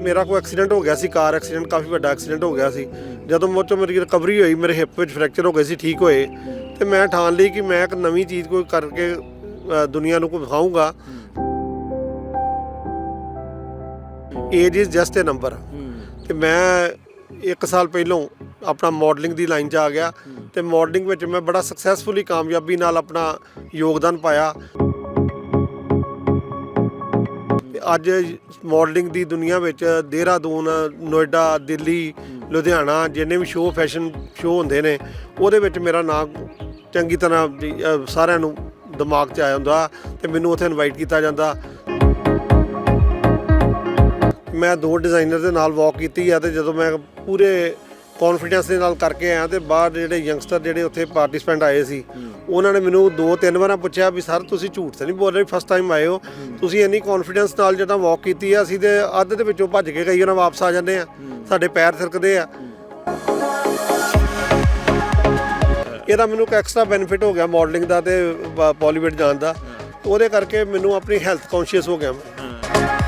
ਮੇਰਾ ਕੋਈ ਐਕਸੀਡੈਂਟ ਹੋ ਗਿਆ ਸੀ ਕਾਰ ਐਕਸੀਡੈਂਟ ਕਾਫੀ ਵੱਡਾ ਐਕਸੀਡੈਂਟ ਹੋ ਗਿਆ ਸੀ। ਜਦੋਂ ਮੁੜ ਮੇਰੀ ਰਿਕਵਰੀ ਹੋਈ, ਮੇਰੇ ਹਿੱਪ ਵਿੱਚ ਫ੍ਰੈਕਚਰ ਹੋ ਗਏ ਸੀ, ਠੀਕ ਹੋਏ, ਤੇ ਮੈਂ ਠਾਣ ਲਈ ਕਿ ਮੈਂ ਇੱਕ ਨਵੀਂ ਚੀਜ਼ ਕੋਈ ਕਰਕੇ ਦੁਨੀਆ ਨੂੰ ਕੋਈ ਵਿਖਾਊਂਗਾ। Age is just a number ਤੇ ਮੈਂ ਇੱਕ ਸਾਲ ਪਹਿਲਾਂ ਆਪਣਾ ਮਾਡਲਿੰਗ ਦੀ ਲਾਈਨ 'ਚ ਆ ਗਿਆ, ਤੇ ਮਾਡਲਿੰਗ ਵਿੱਚ ਮੈਂ ਬੜਾ ਸਕਸੈਸਫੁਲੀ ਕਾਮਯਾਬੀ ਨਾਲ ਆਪਣਾ ਯੋਗਦਾਨ ਪਾਇਆ। ਅੱਜ ਮਾਡਲਿੰਗ ਦੀ ਦੁਨੀਆ ਵਿੱਚ ਦੇਹਰਾਦੂਨ ਨੋਇਡਾ ਦਿੱਲੀ ਲੁਧਿਆਣਾ ਜਿੰਨੇ ਵੀ ਸ਼ੋਅ ਫੈਸ਼ਨ ਸ਼ੋਅ ਹੁੰਦੇ ਨੇ ਉਹਦੇ ਵਿੱਚ ਮੇਰਾ ਨਾਮ ਚੰਗੀ ਤਰ੍ਹਾਂ ਵੀ, ਸਾਰਿਆਂ ਨੂੰ ਦਿਮਾਗ 'ਚ ਆਇਆ ਹੁੰਦਾ ਤੇ ਮੈਨੂੰ ਉੱਥੇ ਇਨਵਾਈਟ ਕੀਤਾ ਜਾਂਦਾ। ਮੈਂ ਦੋ ਡਿਜ਼ਾਈਨਰ ਦੇ ਨਾਲ ਵਾਕ ਕੀਤੀ ਆ ਤੇ ਜਦੋਂ ਮੈਂ ਪੂਰੇ ਕੌਨਫੀਡੈਂਸ ਦੇ ਨਾਲ ਕਰਕੇ ਆਇਆ ਤੇ ਬਾਹਰ ਜਿਹੜੇ ਯੰਗਸਟਰ ਜਿਹੜੇ ਉੱਥੇ ਪਾਰਟਿਸਪੈਂਟ ਆਏ ਸੀ, ਉਹਨਾਂ ਨੇ ਮੈਨੂੰ ਦੋ ਤਿੰਨ ਵਾਰਾਂ ਪੁੱਛਿਆ ਵੀ ਸਰ ਤੁਸੀਂ ਝੂਠ ਤਾਂ ਨਹੀਂ ਬੋਲ ਰਹੇ ਫਸਟ ਟਾਈਮ ਆਏ ਹੋ। ਤੁਸੀਂ ਇੰਨੀ ਕੌਨਫੀਡੈਂਸ ਨਾਲ ਜਿਹੜਾ ਵਾਕ ਕੀਤੀ ਆ, ਅਸੀਂ ਤੇ ਅੱਧ ਦੇ ਵਿੱਚੋਂ ਭੱਜ ਕੇ ਕਈ ਉਹਨਾਂ ਵਾਪਸ ਆ ਜਾਂਦੇ ਆ, ਸਾਡੇ ਪੈਰ ਥਿਰਕਦੇ ਆ। ਇਹਦਾ ਮੈਨੂੰ ਇੱਕ ਐਕਸਟਰਾ ਬੈਨੀਫਿਟ ਹੋ ਗਿਆ ਮਾਡਲਿੰਗ ਦਾ ਤੇ ਬਾਲੀਵੁੱਡ ਜਾਣ ਦਾ। ਉਹਦੇ ਕਰਕੇ ਮੈਨੂੰ ਆਪਣੀ ਹੈਲਥ ਕੌਨਸ਼ੀਅਸ ਹੋ ਗਿਆ ਮੈਂ।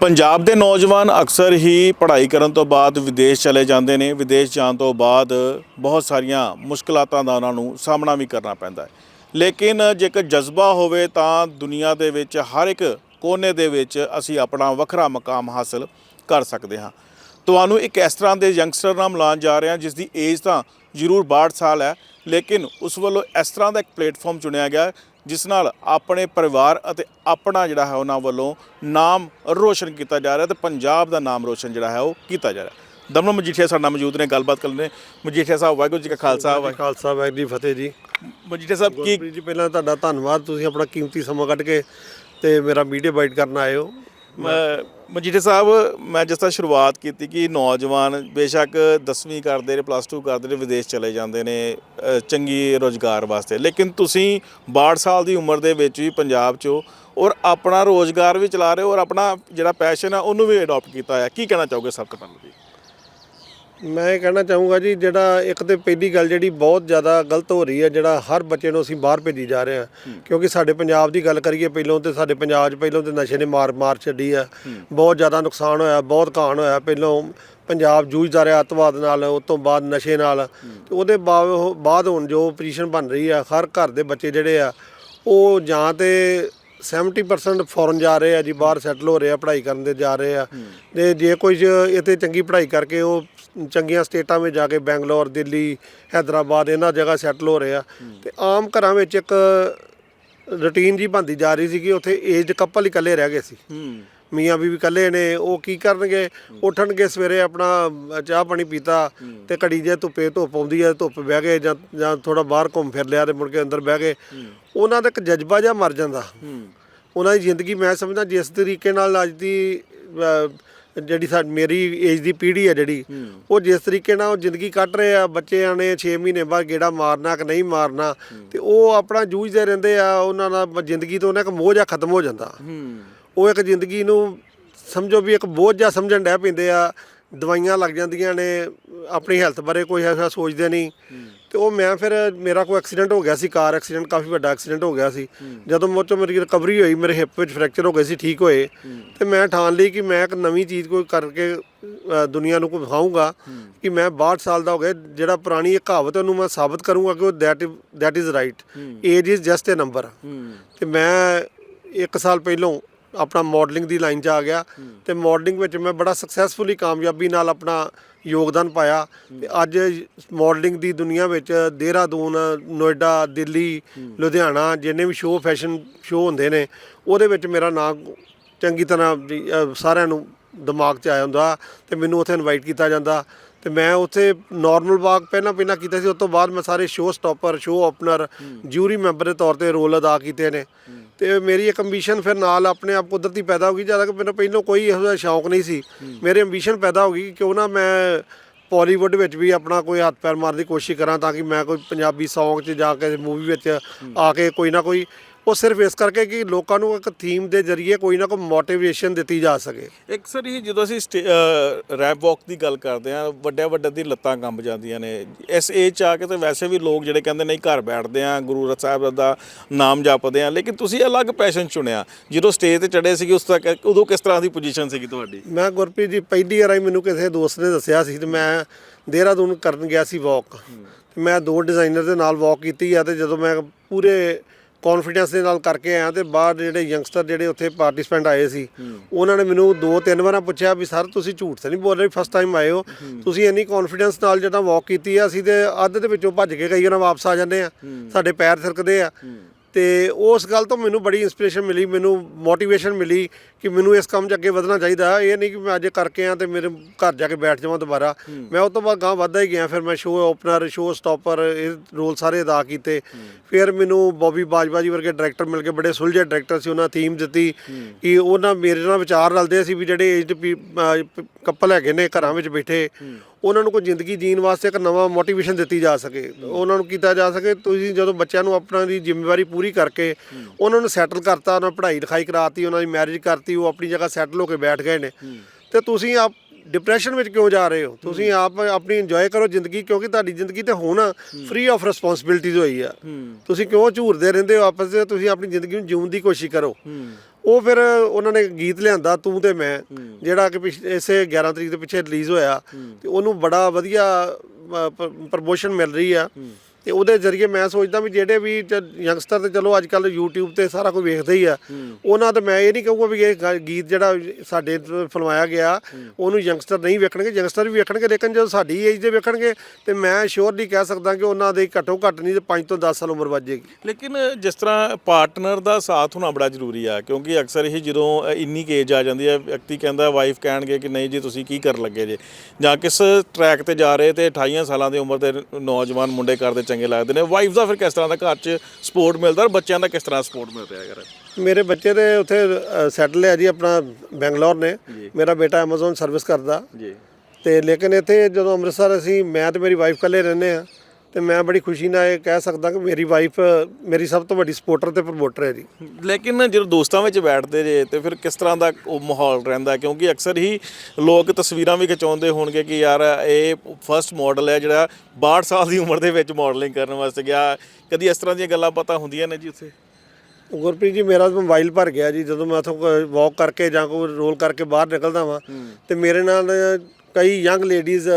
ਪੰਜਾਬ ਦੇ ਨੌਜਵਾਨ ਅਕਸਰ ਹੀ ਪੜ੍ਹਾਈ ਕਰਨ ਤੋਂ ਬਾਅਦ ਵਿਦੇਸ਼ ਚਲੇ ਜਾਂਦੇ ਨੇ। ਵਿਦੇਸ਼ ਜਾਣ ਤੋਂ ਬਾਅਦ ਬਹੁਤ ਸਾਰੀਆਂ ਮੁਸ਼ਕਲਾਤਾਂ ਦਾ ਉਹਨਾਂ ਨੂੰ ਸਾਹਮਣਾ ਵੀ ਕਰਨਾ ਪੈਂਦਾ ਹੈ। ਲੇਕਿਨ ਜੇਕਰ ਜਜ਼ਬਾ ਹੋਵੇ ਤਾਂ ਦੁਨੀਆ ਦੇ ਵਿੱਚ ਹਰ ਇੱਕ ਕੋਨੇ ਦੇ ਵਿੱਚ ਅਸੀਂ ਆਪਣਾ ਵੱਖਰਾ ਮਕਾਮ ਹਾਸਲ ਕਰ ਸਕਦੇ ਹਾਂ। ਤੁਹਾਨੂੰ ਇੱਕ ਇਸ ਤਰ੍ਹਾਂ ਦੇ ਯੰਗਸਟਰ ਨਾਲ ਮਿਲਾਉਣ ਜਾ ਰਹੇ ਹਾਂ ਜਿਸ ਦੀ ਏਜ ਤਾਂ ਜ਼ਰੂਰ 62 ਸਾਲ ਹੈ, ਲੇਕਿਨ ਉਸ ਵੱਲੋਂ ਇਸ ਤਰ੍ਹਾਂ ਦਾ ਇੱਕ ਪਲੇਟਫਾਰਮ ਚੁਣਿਆ ਗਿਆ ਜਿਸ ਨਾਲ ਆਪਣੇ ਪਰਿਵਾਰ ਅਤੇ ਆਪਣਾ ਜਿਹੜਾ ਹੈ ਉਹਨਾਂ ਵੱਲੋਂ ਨਾਮ ਰੋਸ਼ਨ ਕੀਤਾ ਜਾ ਰਿਹਾ ਤੇ ਪੰਜਾਬ ਦਾ ਨਾਮ ਰੋਸ਼ਨ ਜਿਹੜਾ ਹੈ ਉਹ ਕੀਤਾ ਜਾ ਰਿਹਾ। ਦਮਨ ਮਜੀਠੀਆ ਸਾਡੇ ਨਾਲ ਮੌਜੂਦ ਨੇ ਗੱਲਬਾਤ ਕਰਨ ਨੇ ਮਜੀਠੀਆ ਸਾਹਿਬ ਵਾਹਿਗੁਰੂ ਜੀ ਕਾ ਖਾਲਸਾ ਵਾਹਿਗੁਰੂ ਖਾਲਸਾ ਵਾਹਿਗੁਰੂ ਜੀ ਫਤਿਹ ਜੀ। ਮਜੀਠੀਆ ਸਾਹਿਬ ਕੀ ਜੀ ਪਹਿਲਾਂ ਤੁਹਾਡਾ ਧੰਨਵਾਦ। ਤੁਸੀਂ ਆਪਣਾ ਕੀਮਤੀ ਸਮਾਂ ਕੱਢ ਕੇ ਤੇ ਮੇਰਾ ਮੀਡੀਆ ਬਾਈਟ ਕਰਨ ਆਏ ਹੋ। ਮ- ਮਜੀਠੀਆ ਸਾਹਿਬ, ਮੈਂ ਜਿਸ ਤਰ੍ਹਾਂ ਸ਼ੁਰੂਆਤ ਕੀਤੀ ਕਿ ਨੌਜਵਾਨ ਬੇਸ਼ੱਕ 10ਵੀਂ ਕਰਦੇ ਨੇ ਪਲੱਸ 2 ਕਰਦੇ ਨੇ, ਵਿਦੇਸ਼ ਚਲੇ ਜਾਂਦੇ ਨੇ ਚੰਗੀ ਰੋਜ਼ਗਾਰ ਵਾਸਤੇ। ਲੇਕਿਨ ਤੁਸੀਂ 62 ਸਾਲ ਦੀ ਉਮਰ ਦੇ ਵਿੱਚ ਵੀ ਪੰਜਾਬ 'ਚੋਂ ਔਰ ਆਪਣਾ ਰੋਜ਼ਗਾਰ ਵੀ ਚਲਾ ਰਹੇ ਹੋ ਔਰ ਆਪਣਾ ਜਿਹੜਾ ਪੈਸ਼ਨ ਆ, ਉਹਨੂੰ ਵੀ ਅਡਾਪਟ ਕੀਤਾ ਹੋਇਆ। ਕੀ ਕਹਿਣਾ ਚਾਹੋਗੇ ਸਭ ਤੋਂ ਪਹਿਲਾਂ ਜੀ? ਮੈਂ ਇਹ ਕਹਿਣਾ ਚਾਹੂੰਗਾ ਜੀ ਜਿਹੜਾ ਇੱਕ ਤੇ ਪਹਿਲੀ ਗੱਲ ਜਿਹੜੀ ਬਹੁਤ ਜ਼ਿਆਦਾ ਗਲਤ ਹੋ ਰਹੀ ਹੈ ਜਿਹੜਾ ਹਰ ਬੱਚੇ ਨੂੰ ਅਸੀਂ ਬਾਹਰ ਭੇਜੀ ਜਾ ਰਹੇ ਹਾਂ। ਕਿਉਂਕਿ ਸਾਡੇ ਪੰਜਾਬ ਦੀ ਗੱਲ ਕਰੀਏ ਪਹਿਲਾਂ ਤੇ ਸਾਡੇ ਪੰਜਾਬ 'ਚ ਪਹਿਲਾਂ ਤੇ ਨਸ਼ੇ ਨੇ ਮਾਰ ਮਾਰ ਛੱਡੀ ਆ। ਬਹੁਤ ਜ਼ਿਆਦਾ ਨੁਕਸਾਨ ਹੋਇਆ ਬਹੁਤ ਕਾਣ ਹੋਇਆ। ਪਹਿਲਾਂ ਪੰਜਾਬ ਜੂਝਦਾ ਰਿਹਾ ਅੱਤਵਾਦ ਨਾਲ ਉਸ ਤੋਂ ਬਾਅਦ ਨਸ਼ੇ ਨਾਲ। ਤੇ ਉਹਦੇ ਬਾਅਦ ਬਾਅਦ ਹੁਣ ਜੋ ਪੋਜੀਸ਼ਨ ਬਣ ਰਹੀ ਆ ਹਰ ਘਰ ਦੇ ਬੱਚੇ ਜਿਹੜੇ ਆ ਉਹ ਜਾਂ ਤੇ 70% ਫੋਰਨ ਜਾ ਰਹੇ ਆ ਜੀ, ਬਾਹਰ ਸੈਟਲ ਹੋ ਰਹੇ ਆ, ਪੜ੍ਹਾਈ ਕਰਨ ਦੇ ਜਾ ਰਹੇ ਆ। ਤੇ ਜੇ ਕੋਈ ਇੱਥੇ ਚੰਗੀ ਪੜ੍ਹਾਈ ਕਰਕੇ ਉਹ ਚੰਗੀਆਂ ਸਟੇਟਾਂ ਵਿੱਚ ਜਾ ਕੇ ਬੈਂਗਲੌਰ, ਦਿੱਲੀ, ਹੈਦਰਾਬਾਦ ਇਹਨਾਂ ਜਗ੍ਹਾ ਸੈਟਲ ਹੋ ਰਹੇ ਆ। ਤੇ ਆਮ ਘਰਾਂ ਵਿੱਚ ਇੱਕ ਰੁਟੀਨ ਜੀ ਬਣਦੀ ਜਾ ਰਹੀ ਸੀ ਕਿ ਉੱਥੇ ਏਜਡ ਕਪਲ ਹੀ ਇਕੱਲੇ ਰਹਿ ਗਏ ਸੀ। ਹੂੰ। ਮੀਆਂ ਬੀਵੀ ਇਕੱਲੇ ਨੇ ਉਹ ਕੀ ਕਰਨਗੇ? ਉੱਠਣਗੇ ਸਵੇਰੇ ਆਪਣਾ ਚਾਹ ਪਾਣੀ ਪੀਤਾ ਤੇ ਘੜੀ ਜੇ ਧੁੱਪੇ ਧੁੱਪ ਆਉਂਦੀ ਹੈ ਧੁੱਪ ਬਹਿ ਗਏ ਜਾਂ ਜਾਂ ਥੋੜਾ ਬਾਹਰ ਘੁੰਮ ਫਿਰ ਲਿਆ ਤੇ ਮੁੜ ਕੇ ਅੰਦਰ ਬਹਿ ਗਏ। ਉਹਨਾਂ ਦਾ ਇੱਕ ਜਜ਼ਬਾ ਜਿਹਾ ਮਰ ਜਾਂਦਾ। ਉਹਨਾਂ ਦੀ ਜ਼ਿੰਦਗੀ ਮੈਂ ਸਮਝਦਾ ਜਿਸ ਤਰੀਕੇ ਨਾਲ ਅੱਜ ਦੀ ਜਿਹੜੀ ਸਾਡੀ ਮੇਰੀ ਏਜ ਦੀ ਪੀੜ੍ਹੀ ਹੈ ਜਿਹੜੀ ਉਹ ਜਿਸ ਤਰੀਕੇ ਨਾਲ ਉਹ ਜ਼ਿੰਦਗੀ ਕੱਟ ਰਹੇ ਆ ਬੱਚਿਆਂ ਨੇ 6 ਮਹੀਨੇ ਬਾਅਦ ਗੇੜਾ ਮਾਰਨਾ ਕਿ ਨਹੀਂ ਮਾਰਨਾ ਤੇ ਉਹ ਆਪਣਾ ਜੂਝਦੇ ਰਹਿੰਦੇ ਆ ਉਹਨਾਂ ਦਾ ਜ਼ਿੰਦਗੀ ਤੋਂ ਉਹਨਾਂ ਇੱਕ ਮੋਹ ਜਿਹਾ ਖਤਮ ਹੋ ਜਾਂਦਾ। ਉਹ ਇੱਕ ਜ਼ਿੰਦਗੀ ਨੂੰ ਸਮਝੋ ਵੀ ਇੱਕ ਬੋਝ ਜਿਹਾ ਸਮਝਣ ਡੈ ਪੈਂਦੇ ਆ ਦਵਾਈਆਂ ਲੱਗ ਜਾਂਦੀਆਂ ਨੇ ਆਪਣੀ ਹੈਲਥ ਬਾਰੇ ਕੋਈ ਐਸਾ ਸੋਚਦੇ ਨਹੀਂ। ਤੇ ਉਹ ਮੈਂ ਫਿਰ ਮੇਰਾ ਕੋਈ ਐਕਸੀਡੈਂਟ ਹੋ ਗਿਆ ਸੀ ਕਾਰ ਐਕਸੀਡੈਂਟ ਕਾਫੀ ਵੱਡਾ ਐਕਸੀਡੈਂਟ ਹੋ ਗਿਆ ਸੀ। ਜਦੋਂ ਤੋਂ ਮੇਰੀ ਰਿਕਵਰੀ ਹੋਈ ਮੇਰੇ ਹਿੱਪ ਵਿੱਚ ਫ੍ਰੈਕਚਰ ਹੋ ਗਏ ਸੀ ਠੀਕ ਹੋਏ ਤੇ ਮੈਂ ਠਾਣ ਲਈ ਕਿ ਮੈਂ ਇੱਕ ਨਵੀਂ ਚੀਜ਼ ਕੋਈ ਕਰਕੇ ਦੁਨੀਆ ਨੂੰ ਕੋਈ ਵਿਖਾਊਂਗਾ ਕਿ ਮੈਂ 62 ਸਾਲ ਦਾ ਹੋ ਗਿਆ ਜਿਹੜਾ ਪੁਰਾਣੀ ਇੱਕ ਕਹਾਵਤ ਉਹਨੂੰ ਮੈਂ ਸਾਬਤ ਕਰੂੰਗਾ ਕਿ ਉਹ that that is right age is just a number ਤੇ ਮੈਂ ਇੱਕ ਸਾਲ ਪਹਿਲਾਂ ਆਪਣਾ ਮਾਡਲਿੰਗ ਦੀ ਲਾਈਨ 'ਚ ਆ ਗਿਆ ਤੇ ਮਾਡਲਿੰਗ ਵਿੱਚ ਮੈਂ ਬੜਾ ਸਕਸੈਸਫੁਲੀ ਕਾਮਯਾਬੀ ਨਾਲ ਆਪਣਾ ਯੋਗਦਾਨ ਪਾਇਆ। ਤੇ ਅੱਜ ਮਾਡਲਿੰਗ ਦੀ ਦੁਨੀਆ ਵਿੱਚ ਦੇਹਰਾਦੂਨ ਨੋਇਡਾ ਦਿੱਲੀ ਲੁਧਿਆਣਾ ਜਿੰਨੇ ਵੀ ਸ਼ੋਅ ਫੈਸ਼ਨ ਸ਼ੋਅ ਹੁੰਦੇ ਨੇ ਉਹਦੇ ਵਿੱਚ ਮੇਰਾ ਨਾਮ ਚੰਗੀ ਤਰ੍ਹਾਂ ਸਾਰਿਆਂ ਨੂੰ ਦਿਮਾਗ 'ਚ ਆਇਆ ਹੁੰਦਾ ਤੇ ਮੈਨੂੰ ਉੱਥੇ ਇਨਵਾਈਟ ਕੀਤਾ ਜਾਂਦਾ। ਤੇ ਮੈਂ ਉੱਥੇ ਨਾਰਮਲ ਵਾਕ ਪਹਿਲਾਂ ਪਹਿਲਾਂ ਕੀਤਾ ਸੀ ਉਸ ਤੋਂ ਬਾਅਦ ਮੈਂ ਸਾਰੇ show stopper show opener jury member ਦੇ ਤੌਰ ਤੇ ਰੋਲ ਅਦਾ ਕੀਤੇ ਨੇ। ਤੇ ਮੇਰੀ ਇੱਕ ਐਂਬੀਸ਼ਨ ਫਿਰ ਨਾਲ ਆਪਣੇ ਆਪ ਕੁਦਰਤੀ ਪੈਦਾ ਹੋ ਗਈ ਜਦ ਕਿ ਮੈਨੂੰ ਪਹਿਲਾਂ ਕੋਈ ਇਹੋ ਜਿਹਾ ਸ਼ੌਂਕ ਨਹੀਂ ਸੀ। ਮੇਰੇ ਐਂਬੀਸ਼ਨ ਪੈਦਾ ਹੋ ਗਈ ਕਿ ਕਿਉਂ ਨਾ ਮੈਂ ਬਾਲੀਵੁੱਡ ਵਿੱਚ ਵੀ ਆਪਣਾ ਕੋਈ ਹੱਥ ਪੈਰ ਮਾਰਨ ਦੀ ਕੋਸ਼ਿਸ਼ ਕਰਾਂ ਤਾਂ ਕਿ ਮੈਂ ਕੋਈ ਪੰਜਾਬੀ Song 'ਚ ਜਾ ਕੇ ਮੂਵੀ ਵਿੱਚ ਆ ਕੇ ਕੋਈ ਨਾ ਕੋਈ ਉਹ ਸਿਰਫ ਇਸ ਕਰਕੇ ਕਿ ਲੋਕਾਂ ਨੂੰ ਇੱਕ ਥੀਮ ਦੇ ਜ਼ਰੀਏ ਕੋਈ ਨਾ ਕੋਈ ਮੋਟੀਵੇਸ਼ਨ ਦਿੱਤੀ ਜਾ ਸਕੇ। ਇੱਕ ਸਰ ਇਹ ਜਦੋਂ ਅਸੀਂ ਰੈਪ ਵਾਕ ਦੀ ਗੱਲ ਕਰਦੇ ਆ ਵੱਡੇ ਵੱਡੇ ਦੀ ਲੱਤਾਂ ਕੰਬ ਜਾਂਦੀਆਂ ਨੇ। ਇਸ ਏਜ ਚ ਆ ਕੇ ਤੇ ਵੈਸੇ ਵੀ ਲੋਕ ਜਿਹੜੇ ਕਹਿੰਦੇ ਨਹੀਂ ਘਰ ਬੈਠਦੇ ਆ ਗੁਰੂ ਗ੍ਰੰਥ ਸਾਹਿਬ ਦਾ ਨਾਮ ਜਪਦੇ ਆ ਲੇਕਿਨ ਤੁਸੀਂ ਅਲੱਗ ਪੈਸ਼ਨ ਚੁਣਿਆ। ਜਦੋਂ ਸਟੇਜ ਤੇ ਚੜੇ ਸੀਗੇ ਉਸ ਤੱਕ ਉਦੋਂ ਕਿਸ ਤਰ੍ਹਾਂ ਦੀ ਪੋਜੀਸ਼ਨ ਸੀਗੀ ਤੁਹਾਡੀ? ਮੈਂ ਗੁਰਪ੍ਰੀਤ ਜੀ ਪਹਿਲੀ ਵਾਰ ਹੀ ਮੈਨੂੰ ਕਿਸੇ ਦੋਸਤ ਨੇ ਦੱਸਿਆ ਸੀ ਤੇ ਮੈਂ ਦੇਹਰਾਦੂਨ ਕਰਨ ਗਿਆ ਸੀ ਵਾਕ ਤੇ ਮੈਂ ਦੋ ਡਿਜ਼ਾਈਨਰ ਦੇ ਨਾਲ ਵਾਕ ਕੀਤੀ ਆ ਤੇ ਜਦੋਂ ਮੈਂ ਪੂਰੇ ਕੌਨਫੀਡੈਂਸ ਦੇ ਨਾਲ ਕਰਕੇ ਆਇਆ ਤੇ ਬਾਹਰ ਜਿਹੜੇ ਯੰਗਸਟਰ ਜਿਹੜੇ ਉੱਥੇ ਪਾਰਟਿਸਪੈਂਟ ਆਏ ਸੀ, ਉਹਨਾਂ ਨੇ ਮੈਨੂੰ ਦੋ ਤਿੰਨ ਵਾਰਾਂ ਪੁੱਛਿਆ ਵੀ ਸਰ ਤੁਸੀਂ ਝੂਠ ਤਾਂ ਨਹੀਂ ਬੋਲ ਰਹੇ ਫਸਟ ਟਾਈਮ ਆਏ ਹੋ। ਤੁਸੀਂ ਇੰਨੀ ਕੌਨਫੀਡੈਂਸ ਨਾਲ ਜਿਹੜਾ ਵਾਕ ਕੀਤੀ ਆ, ਅਸੀਂ ਤੇ ਅੱਧ ਦੇ ਵਿੱਚੋਂ ਭੱਜ ਕੇ ਕਈ ਵਾਰ ਵਾਪਸ ਆ ਜਾਂਦੇ ਆ, ਸਾਡੇ ਪੈਰ ਥਿਰਕਦੇ ਆ। ਤੇ ਉਸ ਗੱਲ ਤੋਂ ਮੈਨੂੰ ਬੜੀ ਇਨਸਪੀਰੇਸ਼ਨ ਮਿਲੀ ਮੈਨੂੰ ਮੋਟੀਵੇਸ਼ਨ ਮਿਲੀ ਕਿ ਮੈਨੂੰ ਇਸ ਕੰਮ 'ਚ ਅੱਗੇ ਵਧਣਾ ਚਾਹੀਦਾ। ਇਹ ਨਹੀਂ ਕਿ ਮੈਂ ਅੱਜ ਕਰਕੇ ਆ ਤੇ ਮੇਰੇ ਘਰ ਜਾ ਕੇ ਬੈਠ ਜਾਵਾਂ ਦੁਬਾਰਾ। ਮੈਂ ਉਸ ਤੋਂ ਬਾਅਦ ਗਾਂ ਵੱਧਦਾ ਹੀ ਗਿਆ ਫਿਰ ਮੈਂ ਸ਼ੋਅ ਓਪਨਰ ਸ਼ੋਅ ਸਟਾਪਰ ਇਹ ਰੋਲ ਸਾਰੇ ਅਦਾ ਕੀਤੇ। ਫਿਰ ਮੈਨੂੰ ਬੋਬੀ ਬਾਜਵਾ ਜੀ ਵਰਗੇ ਡਾਇਰੈਕਟਰ ਮਿਲ ਕੇ ਬੜੇ ਸੁਲਝੇ ਡਾਇਰੈਕਟਰ ਸੀ ਉਹਨਾਂ ਥੀਮ ਦਿੱਤੀ ਕਿ ਉਹਨਾਂ ਮੇਰੇ ਨਾਲ ਵਿਚਾਰ ਰਲਦੇ ਸੀ ਵੀ ਜਿਹੜੇ ਏਜਡ ਕਪਲ ਹੈਗੇ ਨੇ ਘਰਾਂ ਵਿੱਚ ਬੈਠੇ ਉਹਨਾਂ ਨੂੰ ਕੋਈ ਜ਼ਿੰਦਗੀ ਜੀਣ ਵਾਸਤੇ ਇੱਕ ਨਵਾਂ ਮੋਟੀਵੇਸ਼ਨ ਦਿੱਤੀ ਜਾ ਸਕੇ। ਉਹਨਾਂ ਨੂੰ ਕੀਤਾ ਜਾ ਸਕੇ ਤੁਸੀਂ ਜਦੋਂ ਬੱਚਿਆਂ ਨੂੰ ਆਪਣਾ ਦੀ ਜ਼ਿੰਮੇਵਾਰੀ ਪੂਰੀ ਕਰਕੇ ਉਹਨਾਂ ਨੂੰ ਸੈਟਲ ਕਰਤਾ ਉਹਨਾਂ ਪੜ੍ਹਾਈ ਲਿਖਾਈ ਕਰਾਤੀ ਉਹਨਾਂ ਦੀ ਮੈਰਿਜ ਕਰਤੀ ਉਹ ਆਪਣੀ ਜਗ੍ਹਾ ਸੈਟਲ ਹੋ ਕੇ ਬੈਠ ਗਏ ਨੇ। ਤੇ ਤੁਸੀਂ ਆਪ ਡਿਪਰੈਸ਼ਨ ਵਿੱਚ ਕਿਉਂ ਜਾ ਰਹੇ ਹੋ? ਤੁਸੀਂ ਆਪ ਆਪਣੀ ਇੰਜੋਏ ਕਰੋ ਜ਼ਿੰਦਗੀ ਕਿਉਂਕਿ ਤੁਹਾਡੀ ਜ਼ਿੰਦਗੀ ਤੇ ਹੁਣ ਫ੍ਰੀ ਆਫ ਰਿਸਪੌਂਸਿਬਿਲਟੀਜ਼ ਹੋਈ ਆ। ਤੁਸੀਂ ਕਿਉਂ ਝੂਰਦੇ ਰਹਿੰਦੇ ਹੋ ਆਪਸ ਵਿੱਚ? ਤੁਸੀਂ ਆਪਣੀ ਜ਼ਿੰਦਗੀ ਨੂੰ ਜਿਉਣ ਦੀ ਕੋਸ਼ਿਸ਼ ਕਰੋ। ਉਹ ਫਿਰ ਉਹਨਾਂ ਨੇ ਗੀਤ ਲਿਆਂਦਾ ਤੂੰ ਤੇ ਮੈਂ ਜਿਹੜਾ ਕਿ ਪਿਛ- ਇਸੇ 11 ਤਰੀਕ ਦੇ ਪਿੱਛੇ ਰਿਲੀਜ਼ ਹੋਇਆ ਤੇ ਉਹਨੂੰ ਬੜਾ ਵਧੀਆ ਪ੍ਰਮੋਸ਼ਨ ਮਿਲ ਰਹੀ ਆ। ਤੇ ਉਹਦੇ ਜ਼ਰੀਏ ਮੈਂ ਸੋਚਦਾ ਵੀ ਜਿਹੜੇ ਵੀ ਯੰਗਸਟਰ ਤੇ ਚਲੋ ਅੱਜ ਕੱਲ YouTube ਤੇ ਸਾਰਾ ਕੁਝ ਵੇਖਦੇ ਹੀ ਆ ਉਹਨਾਂ ਤੇ ਮੈਂ ਇਹ ਨਹੀਂ ਕਹੂੰਗਾ ਵੀ ਇਹ ਗੀਤ ਜਿਹੜਾ ਸਾਡੇ ਤੋਂ ਫਿਲਮਾਇਆ ਗਿਆ ਉਹਨੂੰ ਯੰਗਸਟਰ ਨਹੀਂ ਵੇਖਣਗੇ ਯੰਗਸਟਰ ਵੀ ਵੇਖਣਗੇ ਲੇਕਿਨ ਜਦੋਂ ਸਾਡੀ ਏਜ ਦੇ ਵੇਖਣਗੇ ਤੇ ਮੈਂ ਸ਼ੋਰਲੀ ਕਹਿ ਸਕਦਾ ਕਿ ਉਹਨਾਂ ਦੇ ਘੱਟੋ ਘੱਟ ਨਹੀਂ ਤੇ 5 ਤੋਂ 10 ਸਾਲ ਉਮਰ ਵੱਧ ਜਾਏਗੀ। ਲੇਕਿਨ ਜਿਸ ਤਰ੍ਹਾਂ ਪਾਰਟਨਰ ਦਾ ਸਾਥ ਹੋਣਾ ਬੜਾ ਜ਼ਰੂਰੀ ਆ ਕਿਉਂਕਿ ਅਕਸਰ ਇਹ ਜਦੋਂ ਇੰਨੀ ਕੇਜ ਆ ਜਾਂਦੀ ਹੈ ਵਿਅਕਤੀ ਕਹਿੰਦਾ ਵਾਈਫ ਕਹਿਣਗੇ ਕਿ ਨਹੀਂ ਜੀ ਤੁਸੀਂ ਕੀ ਕਰਨ ਲੱਗੇ ਜੇ? ਜਾਂ ਕਿਸ ਟਰੈਕ ਤੇ ਜਾ ਰਹੇ ਤੇ 28 ਸਾਲਾਂ ਦੀ ਉਮਰ ਦੇ ਨੌਜਵਾਨ ਮੁੰਡੇ ਕਰਦੇ ਚੰਗੇ ਲੱਗਦੇ ਨੇ। ਵਾਈਫ ਦਾ ਫਿਰ ਕਿਸ ਤਰ੍ਹਾਂ ਦਾ ਘਰ 'ਚ ਸਪੋਰਟ ਮਿਲਦਾ ਔਰ ਬੱਚਿਆਂ ਦਾ ਕਿਸ ਤਰ੍ਹਾਂ ਸਪੋਰਟ ਮਿਲ ਰਿਹਾ ਯਾਰ ਮੇਰੇ ਬੱਚੇ ਤੇ ਉੱਥੇ ਸੈਟਲ ਹੈ ਜੀ ਆਪਣਾ ਬੈਂਗਲੌਰ ਨੇ। ਮੇਰਾ ਬੇਟਾ Amazon ਸਰਵਿਸ ਕਰਦਾ। ਜੀ। ਤੇ ਲੇਕਿਨ ਇੱਥੇ ਜਦੋਂ ਅੰਮ੍ਰਿਤਸਰ ਅਸੀਂ ਮੈਂ ਤੇ ਮੇਰੀ ਵਾਈਫ ਇਕੱਲੇ ਰਹਿੰਦੇ ਆ ਤੇ ਮੈਂ ਬੜੀ ਖੁਸ਼ੀ ਨਾਲ ਇਹ ਕਹਿ ਸਕਦਾ ਕਿ ਮੇਰੀ ਵਾਈਫ ਮੇਰੀ ਸਭ ਤੋਂ ਵੱਡੀ ਸਪੋਰਟਰ ਤੇ ਪ੍ਰਮੋਟਰ ਹੈ ਜੀ। ਲੇਕਿਨ ਜਦੋਂ ਦੋਸਤਾਂ ਵਿੱਚ ਬੈਠਦੇ ਜੇ ਤੇ ਫਿਰ ਕਿਸ ਤਰ੍ਹਾਂ ਦਾ ਉਹ ਮਾਹੌਲ ਰਹਿੰਦਾ? ਕਿਉਂਕਿ ਅਕਸਰ ਹੀ ਲੋਕ ਤਸਵੀਰਾਂ ਵੀ ਖਿਚਾਉਂਦੇ ਹੋਣਗੇ ਕਿ ਯਾਰ ਇਹ ਫਰਸਟ ਮਾਡਲ ਹੈ ਜਿਹੜਾ 62 ਸਾਲ ਦੀ ਉਮਰ ਦੇ ਵਿੱਚ ਮਾਡਲਿੰਗ ਕਰਨ ਵਾਸਤੇ ਗਿਆ। ਕਦੀ ਇਸ ਤਰ੍ਹਾਂ ਦੀਆਂ ਗੱਲਾਂ ਪਤਾ ਹੁੰਦੀਆਂ ਨੇ ਜੀ ਉੱਥੇ? ਗੁਰਪ੍ਰੀਤ ਜੀ ਮੇਰਾ ਮੋਬਾਈਲ ਭਰ ਗਿਆ ਜੀ। ਜਦੋਂ ਮੈਂ ਉੱਥੋਂ ਵਾਕ ਕਰਕੇ ਜਾਂ ਕੋਈ ਰੋਲ ਕਰਕੇ ਬਾਹਰ ਨਿਕਲਦਾ ਵਾਂ ਤੇ ਮੇਰੇ ਨਾਲ ਕਈ ਯੰਗ ਲੇਡੀਜ਼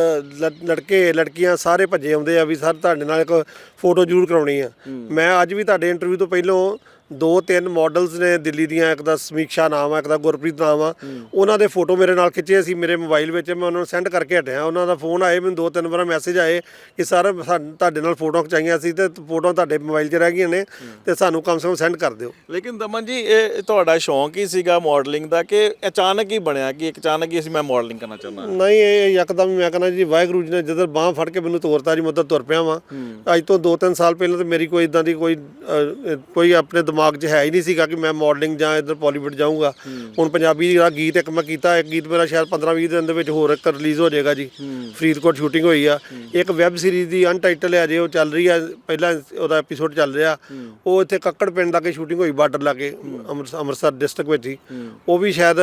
ਲੜਕੇ ਲੜਕੀਆਂ ਸਾਰੇ ਭੱਜੇ ਆਉਂਦੇ ਆ ਵੀ ਸਰ ਤੁਹਾਡੇ ਨਾਲ ਇੱਕ ਫੋਟੋ ਜ਼ਰੂਰ ਕਰਾਉਣੀ ਆ। ਮੈਂ ਅੱਜ ਵੀ ਤੁਹਾਡੇ ਇੰਟਰਵਿਊ ਤੋਂ ਪਹਿਲਾਂ ਦੋ ਤਿੰਨ ਮਾਡਲਸ ਨੇ ਦਿੱਲੀ ਦੀਆਂ ਇੱਕ ਦਾ ਸਮੀਕਸ਼ਾ ਨਾਮ ਆ ਇੱਕ ਦਾ ਗੁਰਪ੍ਰੀਤ ਨਾਮ ਆ। ਉਹਨਾਂ ਦੇ ਫੋਟੋ ਮੇਰੇ ਨਾਲ ਖਿੱਚੇ ਸੀ ਮੇਰੇ ਮੋਬਾਈਲ ਵਿੱਚ ਮੈਂ ਉਹਨਾਂ ਨੂੰ ਸੈਂਡ ਕਰਕੇ ਹਟਿਆ। ਉਹਨਾਂ ਦਾ ਫੋਨ ਆਏ ਮੈਨੂੰ ਦੋ ਤਿੰਨ ਵਾਰ ਮੈਸੇਜ ਆਏ ਕਿ ਸਰ ਤੁਹਾਡੇ ਨਾਲ ਫੋਟੋ ਖਿਚਾਈਆਂ ਸੀ ਤੇ ਫੋਟੋ ਤੁਹਾਡੇ ਮੋਬਾਈਲ 'ਚ ਰਹਿ ਗਈਆਂ ਨੇ ਤੇ ਸਾਨੂੰ ਕਮ ਸੇ ਕਮ ਸੈਂਡ ਕਰ ਦਿਓ। ਲੇਕਿਨ ਦਮਨ ਜੀ ਇਹ ਤੁਹਾਡਾ ਸ਼ੌਂਕ ਹੀ ਸੀਗਾ ਮਾਡਲਿੰਗ ਦਾ ਕਿ ਅਚਾਨਕ ਹੀ ਬਣਿਆ ਕਿ ਅਚਾਨਕ ਹੀ ਅਸੀਂ ਮੈਂ ਮਾਡਲਿੰਗ ਕਰਨਾ ਚਾਹੁੰਦਾ ਨਹੀਂ ਇਹ ਯਕਦਮ ਮੈਂ ਕਹਿੰਦਾ ਜੀ ਵਾਹਿਗੁਰੂ ਜੀ ਨੇ ਜਦੋਂ ਬਾਹ ਫੜ ਕੇ ਮੈਨੂੰ ਤੋਰਤਾ ਜੀ ਮਦਦ ਤੁਰ ਪਿਆ ਵਾਂ। ਅੱਜ ਤੋਂ 2-3 ਸਾਲ ਪਹਿਲਾਂ ਤੇ ਮੇਰੀ ਕੋਈ ਇਦਾਂ ਦੀ ਕੋਈ ਕੋਈ ਆਪਣੇ ਦਿਮਾਗ 'ਚ ਹੈ ਹੀ ਨਹੀਂ ਸੀਗਾ ਕਿ ਮੈਂ ਮਾਡਲਿੰਗ ਜਾਂ ਇਧਰ ਬਾਲੀਵੁੱਡ ਜਾਊਂਗਾ। ਹੁਣ ਪੰਜਾਬੀ ਦਾ ਗੀਤ ਇੱਕ ਮੈਂ ਕੀਤਾ ਇੱਕ ਗੀਤ ਮੇਰਾ ਸ਼ਾਇਦ 15-20 ਦਿਨ ਦੇ ਵਿੱਚ ਹੋਰ ਇੱਕ ਰਿਲੀਜ਼ ਹੋ ਜਾਏਗਾ ਜੀ। ਫਰੀਦਕੋਟ ਸ਼ੂਟਿੰਗ ਹੋਈ ਆ। ਇੱਕ ਵੈਬ ਸੀਰੀਜ਼ ਦੀ ਅਨਟਾਈਟਲ ਹੈ ਜੇ ਉਹ ਚੱਲ ਰਹੀ ਆ ਪਹਿਲਾਂ ਉਹਦਾ ਐਪੀਸੋਡ ਚੱਲ ਰਿਹਾ। ਉਹ ਇੱਥੇ ਕੱਕੜ ਪਿੰਡ ਲਾਗੇ ਸ਼ੂਟਿੰਗ ਹੋਈ ਬਾਰਡਰ ਲਾਗੇ ਅੰਮ੍ਰਿਤਸਰ ਅੰਮ੍ਰਿਤਸਰ ਡਿਸਟ੍ਰਿਕਟ ਵਿੱਚ ਹੀ। ਉਹ ਵੀ ਸ਼ਾਇਦ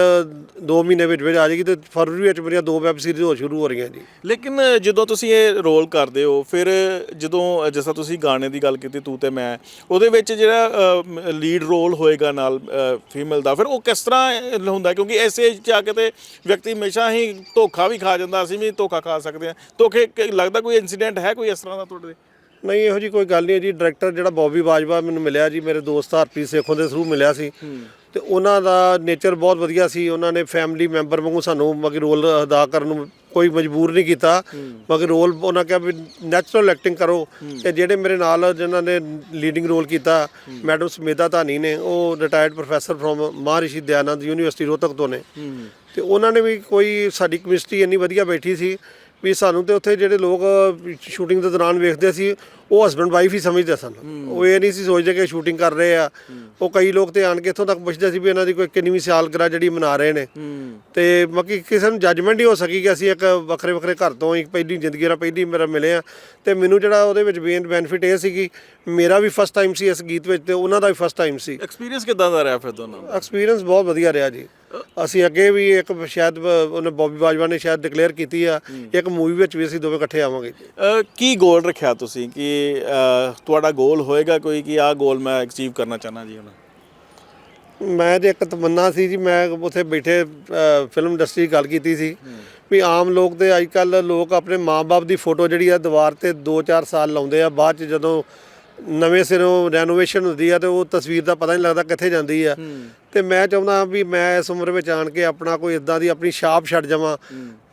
2 ਮਹੀਨੇ ਵਿੱਚ ਵਿੱਚ ਆ ਜਾਏਗੀ ਤੇ ਫਰਵਰੀ ਵਿੱਚ ਮੇਰੀਆਂ ਦੋ ਵੈਬ ਸੀਰੀਜ਼ ਹੋ ਸ਼ੁਰੂ ਹੋ ਰਹੀਆਂ ਜੀ। ਲੇਕਿਨ ਜਦੋਂ ਤੁਸੀਂ ਇਹ ਰੋਲ ਕਰਦੇ ਹੋ ਫਿਰ ਜਦੋਂ ਜਿਸ ਤੁਸੀਂ ਗਾਣੇ ਦੀ ਗੱਲ ਕੀਤੀ ਤੂੰ ਤੇ ਮੈਂ ਉਹਦੇ ਵਿੱਚ ਜਿਹੜਾ ਲੀਡ ਰੋਲ ਹੋਏਗਾ ਨਾਲ ਫੀਮੇਲ ਦਾ। ਫਿਰ ਉਹ ਕਿਸ ਤਰ੍ਹਾਂ ਹੁੰਦਾ? ਕਿਉਂਕਿ ਇਸ ਏਜ 'ਚ ਆ ਕੇ ਤੇ ਵਿਅਕਤੀ ਹਮੇਸ਼ਾ ਹੀ ਧੋਖਾ ਵੀ ਖਾ ਜਾਂਦਾ ਅਸੀਂ ਵੀ ਧੋਖਾ ਖਾ ਸਕਦੇ ਹਾਂ। ਧੋਖੇ ਲੱਗਦਾ ਕੋਈ ਇਨਸੀਡੈਂਟ ਹੈ ਕੋਈ ਇਸ ਤਰ੍ਹਾਂ ਦਾ ਤੁਹਾਡੇ? ਨਹੀਂ ਇਹੋ ਜੀ ਕੋਈ ਗੱਲ ਨਹੀਂ ਜੀ। ਡਾਇਰੈਕਟਰ ਜਿਹੜਾ ਬੌਬੀ ਬਾਜਵਾ ਮੈਨੂੰ ਮਿਲਿਆ ਜੀ ਮੇਰੇ ਦੋਸਤ ਹਰਪ੍ਰੀਤ ਸੇਖੋਂ ਦੇ ਥਰੂ ਮਿਲਿਆ ਸੀ। ਤੇ ਉਹਨਾਂ ਦਾ ਨੇਚਰ ਬਹੁਤ ਵਧੀਆ ਸੀ। ਉਹਨਾਂ ਨੇ ਫੈਮਿਲੀ ਮੈਂਬਰ ਵਾਂਗੂ ਸਾਨੂੰ ਮਗਰ ਰੋਲ ਅਦਾ ਕਰਨ ਨੂੰ ਕੋਈ ਮਜਬੂਰ ਨਹੀਂ ਕੀਤਾ। ਮਗਰ ਰੋਲ ਉਹਨਾਂ ਕਿਹਾ ਵੀ ਨੈਚੁਰਲ ਐਕਟਿੰਗ ਕਰੋ। ਤੇ ਜਿਹੜੇ ਮੇਰੇ ਨਾਲ ਜਿਨ੍ਹਾਂ ਨੇ ਲੀਡਿੰਗ ਰੋਲ ਕੀਤਾ ਮੈਡਮ ਸਮੇਤਾ ਧਾਨੀ ਨੇ ਉਹ retired professor from Maharishi Dayanand university Rohtak ਤੋਂ ਨੇ। ਤੇ ਉਹਨਾਂ ਨੇ ਵੀ ਕੋਈ ਸਾਡੀ ਕੈਮਿਸਟਰੀ ਇੰਨੀ ਵਧੀਆ ਬੈਠੀ ਸੀ ਵੀ ਸਾਨੂੰ ਤੇ ਉੱਥੇ ਜਿਹੜੇ ਲੋਕ ਸ਼ੂਟਿੰਗ ਦੇ ਦੌਰਾਨ ਵੇਖਦੇ ਸੀ ਉਹ ਹਸਬੰਡ ਵਾਈਫ ਹੀ ਸਮਝਦੇ ਸਨ। ਉਹ ਇਹ ਨਹੀਂ ਸੀ ਸੋਚਦੇ ਕਿ ਸ਼ੂਟਿੰਗ ਕਰ ਰਹੇ ਆ। ਉਹ ਕਈ ਲੋਕ ਤੇ ਆਣ ਕੇ ਇੱਥੋਂ ਤੱਕ ਪੁੱਛਦੇ ਸੀ ਵੀ ਇਹਨਾਂ ਦੀ ਕੋਈ ਕਿੰਨੀਵੀਂ ਸਾਲਗਿਰਾ ਜਿਹੜੀ ਮਨਾ ਰਹੇ ਨੇ। ਤੇ ਬਾਕੀ ਕਿਸੇ ਨੂੰ ਜੱਜਮੈਂਟ ਹੀ ਹੋ ਸਕੀ ਕਿ ਅਸੀਂ ਇੱਕ ਵੱਖਰੇ ਵੱਖਰੇ ਘਰ ਤੋਂ ਇੱਕ ਪਹਿਲੀ ਜ਼ਿੰਦਗੀ ਨਾਲ ਪਹਿਲੀ ਮੇਰਾ ਮਿਲੇ ਆ। ਤੇ ਮੈਨੂੰ ਜਿਹੜਾ ਉਹਦੇ ਵਿੱਚ ਮੇਨ ਬੈਨੀਫਿਟ ਇਹ ਸੀ ਕਿ ਮੇਰਾ ਵੀ ਫਸਟ ਟਾਈਮ ਸੀ ਇਸ ਗੀਤ ਵਿੱਚ ਤੇ ਉਹਨਾਂ ਦਾ ਵੀ ਫਸਟ ਟਾਈਮ ਸੀ। ਐਕਸਪੀਰੀਅੰਸ ਕਿਦਾਂ ਦਾ ਰਿਹਾ ਫਿਰ ਦੋਨਾਂ ਦਾ? ਐਕਸਪੀਰੀਅੰਸ ਬਹੁਤ ਵਧੀਆ ਰਿਹਾ ਜੀ। ਅਸੀਂ ਅੱਗੇ ਵੀ ਇੱਕ ਸ਼ਾਇਦ ਉਹਨੇ ਬੌਬੀ ਬਾਜਵਾ ਨੇ ਸ਼ਾਇਦ ਡਿਕਲੇਅਰ ਕੀਤੀ ਆ ਇੱਕ ਮੂਵੀ ਵਿੱਚ ਵੀ ਅਸੀਂ ਦੋਵੇਂ ਇਕੱਠੇ ਆਵਾਂਗੇ। ਕੀ ਗੋਲ ਰੱਖਿਆ ਤੁਸੀਂ? ਕਿ ਤੁਹਾਡਾ ਗੋਲ ਹੋਏਗਾ ਕੋਈ ਕਿ ਆਹ ਗੋਲ ਮੈਂ ਅਚੀਵ ਕਰਨਾ ਚਾਹਨਾ ਜੀ ਹੁਣ? ਮੈਂ ਤੇ ਇੱਕ ਤਮੰਨਾ ਸੀ ਜੀ ਮੈਂ ਉੱਥੇ ਬੈਠੇ ਫਿਲਮ ਇੰਡਸਟਰੀ ਗੱਲ ਕੀਤੀ ਸੀ ਵੀ ਆਮ ਲੋਕ ਤੇ ਅੱਜ ਕੱਲ ਲੋਕ ਆਪਣੇ ਮਾਪੇ ਦੀ ਫੋਟੋ ਜਿਹੜੀ ਆ ਦੀਵਾਰ ਤੇ 2-4 ਸਾਲ ਲਾਉਂਦੇ ਆ ਬਾਅਦ ਚ ਜਦੋਂ ਨਵੇਂ ਸਿਰੋਂ ਰੈਨੋਵੇਸ਼ਨ ਹੁੰਦੀ ਆ ਤੇ ਉਹ ਤਸਵੀਰ ਦਾ ਪਤਾ ਨਹੀਂ ਲੱਗਦਾ ਕਿੱਥੇ ਜਾਂਦੀ ਆ। ਤੇ ਮੈਂ ਚਾਹੁੰਦਾ ਵੀ ਮੈਂ ਇਸ ਉਮਰ ਵਿੱਚ ਆਣ ਕੇ ਆਪਣਾ ਕੋਈ ਇਦਾਂ ਦੀ ਆਪਣੀ ਛਾਪ ਛੱਡ ਜਾਵਾਂ।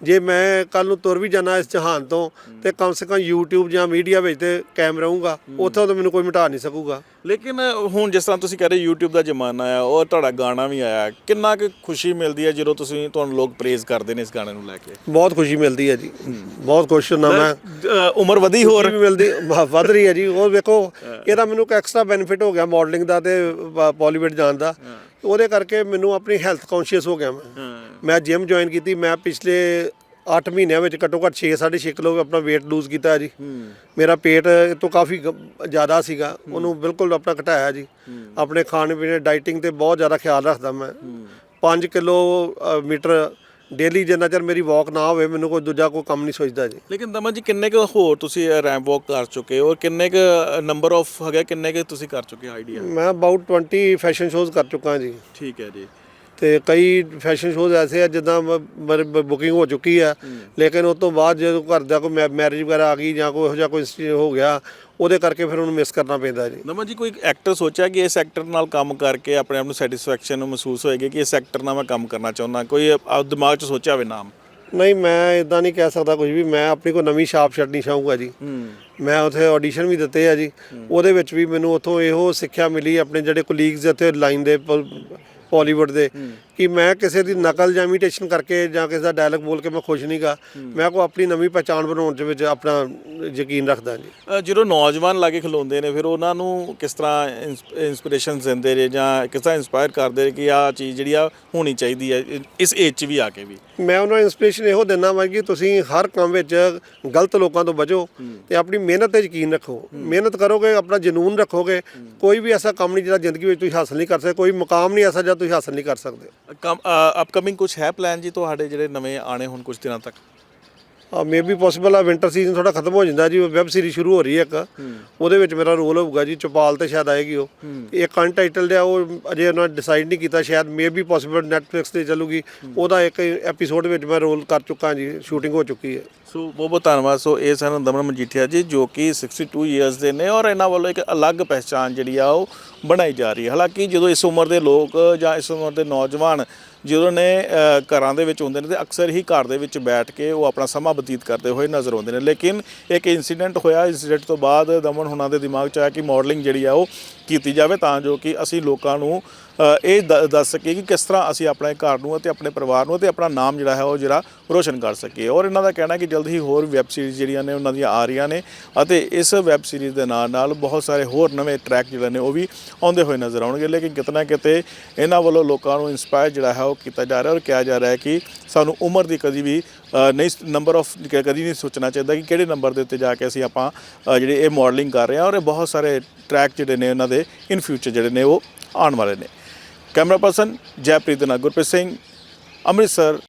ਜੇ ਮੈਂ ਕੱਲ ਨੂੰ ਤੁਰ ਵੀ ਜਾਣਾ ਇਸ ਜਹਾਨ ਤੋਂ ਤੇ ਕਮ ਸੇ ਕਮ YouTube ਜਾਂ ਮੀਡੀਆ ਵਿੱਚ ਤੇ ਕਾਇਮ ਰਹੂੰਗਾ। ਉੱਥੋਂ ਤਾਂ ਮੈਨੂੰ ਕੋਈ ਮਿਟਾ ਨਹੀਂ ਸਕੂਗਾ। ਲੇਕਿਨ ਹੁਣ ਜਿਸ ਤਰ੍ਹਾਂ ਤੁਸੀਂ ਕਹ ਰਹੇ YouTube ਦਾ ਜ਼ਮਾਨਾ ਆ ਔਰ ਤੁਹਾਡਾ ਗਾਣਾ ਵੀ ਆਇਆ ਕਿੰਨਾ ਕੁ ਖੁਸ਼ੀ ਮਿਲਦੀ ਹੈ ਜਦੋਂ ਤੁਸੀਂ ਤੁਹਾਨੂੰ ਲੋਕ ਪ੍ਰੇਜ਼ ਕਰਦੇ ਨੇ ਇਸ ਗਾਣੇ ਨੂੰ ਲੈ ਕੇ? ਬਹੁਤ ਖੁਸ਼ੀ ਮਿਲਦੀ ਹੈ ਜੀ। ਬਹੁਤ ਖੁਸ਼ ਹੁੰਦਾ ਮੈਂ। ਉਮਰ ਵਧੀ ਹੋਰ। ਵੀ ਮਿਲਦੀ ਵੱਧ ਰਹੀ ਹੈ ਜੀ। ਉਹ ਵੇਖੋ ਇਹਦਾ ਮੈਨੂੰ ਇੱਕ ਐਕਸਟਰਾ ਬੈਨੀਫਿਟ ਹੋ ਗਿਆ ਮਾਡਲਿੰਗ ਦਾ ਤੇ ਬਾਲੀਵੁੱਡ ਜਾਣ ਦਾ। ਉਹਦੇ ਕਰਕੇ ਮੈਨੂੰ ਆਪਣੀ ਹੈਲਥ ਕੌਨਸ਼ੀਅਸ ਹੋ ਗਿਆ ਮੈਂ। ਮੈਂ ਜਿਮ ਜੁਆਇਨ ਕੀਤੀ ਮੈਂ ਪਿਛਲੇ 8 ਮਹੀਨਿਆਂ ਵਿੱਚ ਘੱਟੋ ਘੱਟ 6 6.5 ਕਿਲੋ ਆਪਣਾ weight ਲੂਜ਼ ਕੀਤਾ ਜੀ। ਮੇਰਾ ਪੇਟ ਤੋਂ ਕਾਫੀ ਜ਼ਿਆਦਾ ਸੀਗਾ ਉਹਨੂੰ ਬਿਲਕੁਲ ਆਪਣਾ ਘਟਾਇਆ ਜੀ। ਆਪਣੇ ਖਾਣ ਪੀਣੇ ਡਾਈਟਿੰਗ ਤੇ ਬਹੁਤ ਜ਼ਿਆਦਾ ਖਿਆਲ ਰੱਖਦਾ ਮੈਂ। 5 ਕਿਲੋ ਮੀਟਰ ਡੇਲੀ ਜਿੰਨਾ ਚਿਰ ਮੇਰੀ ਵਾਕ ਨਾ ਹੋਵੇ ਮੈਨੂੰ ਕੋਈ ਦੂਜਾ ਕੋਈ ਕੰਮ ਨਹੀਂ ਸੋਚਦਾ ਜੀ। ਲੇਕਿਨ ਦਮਨ ਜੀ ਕਿੰਨੇ ਕੁ ਹੋਰ ਤੁਸੀਂ ਰੈਂਪ ਵਾਕ ਕਰ ਚੁੱਕੇ ਹੋ? ਔਰ ਕਿੰਨੇ ਕੁ ਨੰਬਰ ਆਫ ਹੈਗਾ ਕਿੰਨੇ ਕੁ ਤੁਸੀਂ ਕਰ ਚੁੱਕੇ ਆਈਡੀਆ ਮੈਂ ਅਬਾਊਟ 20 ਫੈਸ਼ਨ ਸ਼ੋਜ਼ ਕਰ ਚੁੱਕਾ ਜੀ। ਠੀਕ ਹੈ ਜੀ। ਤੇ ਕਈ ਫੈਸ਼ਨ ਸ਼ੋਜ਼ ਐਸੇ ਆ ਜਿੱਦਾਂ ਬੁਕਿੰਗ ਹੋ ਚੁੱਕੀ ਆ। ਲੇਕਿਨ ਉਸ ਤੋਂ ਬਾਅਦ ਜਦੋਂ ਘਰ ਦਾ ਕੋਈ ਮੈਰਿਜ ਵਗੈਰਾ ਆ ਗਈ ਜਾਂ ਕੋਈ ਇਹੋ ਜਿਹਾ ਕੋਈ ਹੋ ਗਿਆ ਉਹਦੇ ਕਰਕੇ ਫਿਰ ਉਹਨੂੰ ਮਿਸ ਕਰਨਾ ਪੈਂਦਾ ਜੀ। ਦਮਨ ਜੀ ਕੋਈ ਐਕਟਰ ਸੋਚਿਆ ਕਿ ਇਸ ਐਕਟਰ ਨਾਲ ਕੰਮ ਕਰਕੇ ਆਪਣੇ ਆਪ ਨੂੰ ਸੈਟੀਸਫੈਕਸ਼ਨ ਮਹਿਸੂਸ ਹੋਏਗੀ ਕਿ ਇਸ ਐਕਟਰ ਨਾਲ ਮੈਂ ਕੰਮ ਕਰਨਾ ਚਾਹੁੰਦਾ? ਕੋਈ ਦਿਮਾਗ 'ਚ ਸੋਚਿਆ ਹੋਵੇ ਨਾਮ? ਨਹੀਂ ਮੈਂ ਇਦਾਂ ਨਹੀਂ ਕਹਿ ਸਕਦਾ ਕੁਝ ਵੀ। ਮੈਂ ਆਪਣੀ ਕੋਈ ਨਵੀਂ ਛਾਪ ਛੱਡਣੀ ਚਾਹੂੰਗਾ ਜੀ। ਮੈਂ ਉਥੇ ਆਡੀਸ਼ਨ ਵੀ ਦਿੱਤੇ ਆ ਜੀ। ਉਹਦੇ ਵਿੱਚ ਵੀ ਮੈਨੂੰ ਉਥੋਂ ਇਹੋ ਸਿੱਖਿਆ ਮਿਲੀ ਆਪਣੇ ਜਿਹੜੇ ਕੋਲੀਗਸ ਇੱਥੇ ਲਾਈਨ ਦੇ ਬਾਲੀਵੁੱਡ ਦੇ ਕਿ ਮੈਂ ਕਿਸੇ ਦੀ ਨਕਲ ਜਾਂ ਇਮੀਟੇਸ਼ਨ ਕਰਕੇ ਜਾਂ ਕਿਸੇ ਦਾ ਡਾਇਲੌਗ ਬੋਲ ਕੇ ਮੈਂ ਖੁਸ਼ ਨਹੀਂਗਾ ਮੈਂ ਕੋ ਆਪਣੀ ਨਵੀਂ ਪਛਾਣ ਬਣਾਉਣ ਦੇ ਵਿੱਚ ਆਪਣਾ ਯਕੀਨ ਰੱਖਦਾ ਜੀ ਜਦੋਂ ਨੌਜਵਾਨ ਲਾਗੇ ਖਲੋਂਦੇ ਨੇ ਫਿਰ ਉਹਨਾਂ ਨੂੰ ਕਿਸ ਤਰ੍ਹਾਂ ਇਨਸਪੀਰੇਸ਼ਨ ਦਿੰਦੇ ਨੇ ਜਾਂ ਕਿਸ ਤਰ੍ਹਾਂ ਇੰਸਪਾਇਰ ਕਰਦੇ ਨੇ ਕਿ ਆਹ ਚੀਜ਼ ਜਿਹੜੀ ਆ ਹੋਣੀ ਚਾਹੀਦੀ ਹੈ ਇਸ ਏਜ 'ਚ ਵੀ ਆ ਕੇ ਵੀ? ਮੈਂ ਉਹਨਾਂ ਨੂੰ ਇਨਸਪੀਰੇਸ਼ਨ ਇਹੋ ਦਿੰਦਾ ਵਾਂ ਕਿ ਤੁਸੀਂ ਹਰ ਕੰਮ ਵਿੱਚ ਗਲਤ ਲੋਕਾਂ ਤੋਂ ਬਚੋ ਤੇ ਆਪਣੀ ਮਿਹਨਤ ਤੇ ਯਕੀਨ ਰੱਖੋ। ਮਿਹਨਤ ਕਰੋਗੇ, ਆਪਣਾ ਜਨੂਨ ਰੱਖੋਗੇ, ਕੋਈ ਵੀ ਐਸਾ ਕੰਮ ਨਹੀਂ ਜਿਹੜਾ ਜ਼ਿੰਦਗੀ ਵਿੱਚ ਤੁਸੀਂ ਹਾਸਲ ਨਹੀਂ ਕਰ ਸਕਦੇ, ਕੋਈ ਮੁਕਾਮ ਨਹੀਂ ਐਸਾ ਜਿਹੜਾ ਤੁਸੀਂ ਹਾਸਲ ਨਹੀਂ ਕਰ ਸਕਦੇ। ਕਮ ਅਪਕਮਿੰਗ ਕੁਝ ਹੈ ਪਲਾਨ ਜੀ ਤੁਹਾਡੇ ਜਿਹੜੇ ਨਵੇਂ ਆਣੇ ਹੁਣ ਕੁਝ ਦਿਨਾਂ ਤੱਕ? ਮੇ ਬੀ ਪੋਸੀਬਲ ਆ ਵਿੰਟਰ ਸੀਜ਼ਨ ਥੋੜਾ ਖਤਮ ਹੋ ਜਾਂਦਾ ਜੀ ਵੈਬ ਸੀਰੀਜ਼ ਸ਼ੁਰੂ ਹੋ ਰਹੀ ਹੈ ਇੱਕ। ਉਹਦੇ ਵਿੱਚ ਮੇਰਾ ਰੋਲ ਹੋਊਗਾ ਜੀ ਚਪਾਲ ਤੇ ਸ਼ਾਇਦ ਆਏਗੀ ਉਹ। ਇੱਕ ਅਨਟਾਈਟਲਡ ਆ ਉਹ ਅਜੇ ਉਹਨਾਂ ਡਿਸਾਈਡ ਨਹੀਂ ਕੀਤਾ ਸ਼ਾਇਦ ਮੇ ਬੀ ਪੋਸੀਬਲ ਨੈਟਫਲਿਕਸ ਤੇ ਚੱਲੂਗੀ। ਉਹਦਾ ਇੱਕ ਐਪੀਸੋਡ ਵਿੱਚ ਮੈਂ ਰੋਲ ਕਰ ਚੁੱਕਾ ਜੀ ਸ਼ੂਟਿੰਗ ਹੋ ਚੁੱਕੀ ਹੈ। ਸੋ ਬਹੁਤ ਬਹੁਤ ਧੰਨਵਾਦ। ਸੋ ਇਹ ਸਨ ਦਮਨ ਮਜੀਠੀਆ ਜੀ ਜੋ ਕਿ 62 ਇਅਰਸ ਦੇ ਨੇ ਔਰ ਇਹਨਾਂ ਵੱਲੋਂ ਇੱਕ ਅਲੱਗ ਪਹਿਚਾਨ ਜਿਹੜੀ ਆ ਉਹ ਬਣਾਈ ਜਾ ਰਹੀ ਹੈ। ਹਾਲਾਂਕਿ ਜਦੋਂ ਇਸ ਉਮਰ ਦੇ ਲੋਕ ਜਾਂ ਇਸ ਉਮਰ ਦੇ ਨੌਜਵਾਨ ਜਦੋਂ ਨੇ ਘਰਾਂ ਦੇ ਵਿੱਚ ਹੁੰਦੇ ਨੇ ਤੇ ਅਕਸਰ ਹੀ ਘਰ ਦੇ ਵਿੱਚ ਬੈਠ ਕੇ ਉਹ ਆਪਣਾ ਸਮਾਂ ਬਤੀਤ ਕਰਦੇ ਹੋਏ ਨਜ਼ਰ ਆਉਂਦੇ ਨੇ। ਲੇਕਿਨ ਇੱਕ ਇਨਸੀਡੈਂਟ ਹੋਇਆ। ਇਨਸੀਡੈਂਟ ਤੋਂ ਬਾਅਦ ਦਮਨ ਹੁਣਾਂ ਦੇ ਦਿਮਾਗ 'ਚ ਆਇਆ ਕਿ ਮਾਡਲਿੰਗ ਜਿਹੜੀ ਆ ਉਹ ਕੀਤੀ ਜਾਵੇ ਤਾਂ ਜੋ ਕਿ ਅਸੀਂ ਲੋਕਾਂ ਨੂੰ ਇਹ ਦ- ਦੱਸ ਸਕੀਏ ਕਿ ਕਿਸ ਤਰ੍ਹਾਂ ਅਸੀਂ ਆਪਣੇ ਘਰ ਨੂੰ ਅਤੇ ਆਪਣੇ ਪਰਿਵਾਰ ਨੂੰ ਅਤੇ ਆਪਣਾ ਨਾਮ ਜਿਹੜਾ ਹੈ ਉਹ ਜਿਹੜਾ ਰੋਸ਼ਨ ਕਰ ਸਕੀਏ। ਔਰ ਇਹਨਾਂ ਦਾ ਕਹਿਣਾ ਹੈ ਕਿ ਜਲਦ ਹੀ ਹੋਰ ਵੈਬ ਸੀਰੀਜ਼ ਜਿਹੜੀਆਂ ਨੇ ਉਹਨਾਂ ਦੀਆਂ ਆ ਰਹੀਆਂ ਨੇ ਅਤੇ ਇਸ ਵੈਬ ਸੀਰੀਜ਼ ਦੇ ਨਾਲ ਨਾਲ ਬਹੁਤ ਸਾਰੇ ਹੋਰ ਨਵੇਂ ਟਰੈਕ ਜਿਹੜੇ ਨੇ ਉਹ ਵੀ ਆਉਂਦੇ ਹੋਏ ਨਜ਼ਰ ਆਉਣਗੇ। ਲੇਕਿਨ ਕਿਤਨਾ ਕਿਤੇ ਇਹਨਾਂ ਵੱਲੋਂ ਲੋਕਾਂ ਨੂੰ ਇਨਸਪਾਇਰ ਜਿਹੜਾ ਹੈ ਉਹ ਕੀਤਾ ਜਾ ਰਿਹਾ ਔਰ ਕਿਹਾ ਜਾ ਰਿਹਾ ਹੈ ਕਿ ਸਾਨੂੰ ਉਮਰ ਦੀ ਕਦੀ ਵੀ ਨਹੀਂ ਨੰਬਰ ਆਫ ਕਦੀ ਨਹੀਂ ਸੋਚਣਾ ਚਾਹੀਦਾ ਕਿ ਕਿਹੜੇ ਨੰਬਰ ਦੇ ਉੱਤੇ ਜਾ ਕੇ ਅਸੀਂ ਆਪਾਂ ਅ, ਜਿਹੜੇ ਇਹ ਮਾਡਲਿੰਗ ਕਰ ਰਹੇ ਹਾਂ। ਔਰ ਇਹ ਬਹੁਤ ਸਾਰੇ ਟਰੈਕ ਜਿਹੜੇ ਨੇ ਉਹਨਾਂ ਦੇ ਇਨ ਫਿਊਚਰ ਜਿਹੜੇ ਨੇ ਉਹ ਆਉਣ ਵਾਲੇ ਨੇ। ਕੈਮਰਾ ਪਰਸਨ ਜੈਪ੍ਰੀਤ ਦੇ ਨਾਲ ਗੁਰਪ੍ਰੀਤ ਸਿੰਘ, ਅੰਮ੍ਰਿਤਸਰ।